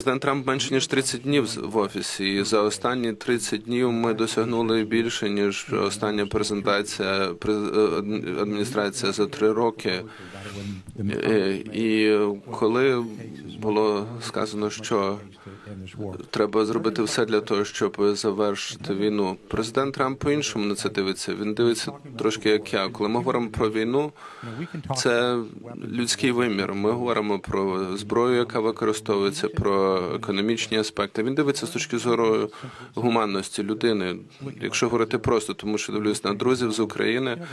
Президент Трамп менше ніж 30 днів в офісі, і за останні 30 днів ми досягнули більше ніж остання презентація през- е, адмі- адміністрація за три роки. Е, І коли було сказано, що треба зробити все для того, щоб завершити війну. Президент Трамп по-іншому на це дивиться. Він дивиться трошки як я. Коли ми говоримо про війну, це людський вимір. Ми говоримо про зброю, яка використовується, про економічні аспекти. Він дивиться з точки зору гуманності людини. Якщо говорити просто, тому що дивлюсь на друзів з України.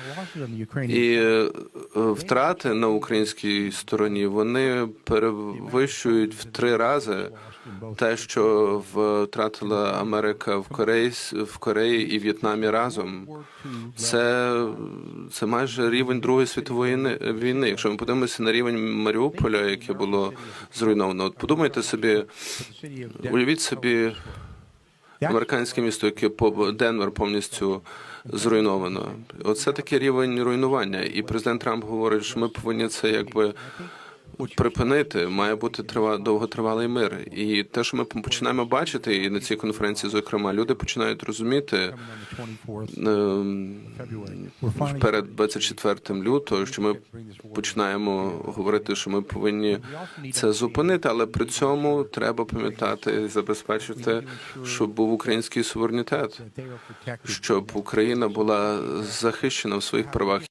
І е, втрати на українській стороні вони перевищують в три рази те, що втратила Америка в Кореї в Кореї і В'єтнамі разом. Це, це майже рівень Другої світової війни. Якщо ми подивимося на рівень Маріуполя, яке було зруйновано, от подумайте собі, уявіть собі американське місто, яке по Денвер повністю зруйновано. Оце такий рівень руйнування. І президент Трамп говорить, що ми повинні це якби припинити. Має бути трива довготривалий мир. І те, що ми починаємо бачити, і на цій конференції, зокрема, люди починають розуміти ем, перед 24 лютого, що ми починаємо говорити, що ми повинні це зупинити, але при цьому треба пам'ятати і забезпечити, щоб був український суверенітет, щоб Україна була захищена в своїх правах.